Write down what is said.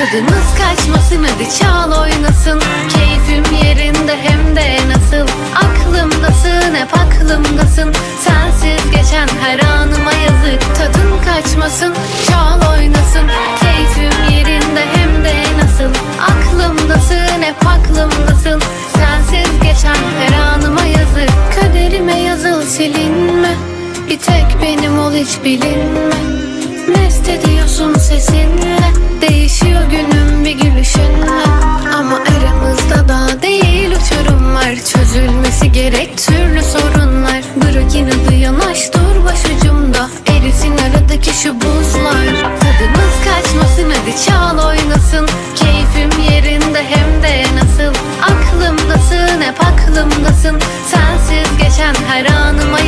Tadımız kaçmasın hadi çal oynasın. Keyfim yerinde hem de nasıl? Aklımdasın hep aklımdasın. Sensiz geçen her anıma yazık. Tadın kaçmasın çal oynasın. Keyfim yerinde hem de nasıl? Aklımdasın hep aklımdasın. Sensiz geçen her anıma yazık. Kaderime yazıl silinme. Bir tek benim ol hiç bilinme türlü sorunlar Bırak inadı yanaş dur başucumda. Erisin aradaki şu buzlar. Tadımız kaçmasın hadi çal oynasın. Keyfim yerinde hem de nasıl? Aklımdasın hep aklımdasın. Sensiz geçen her anıma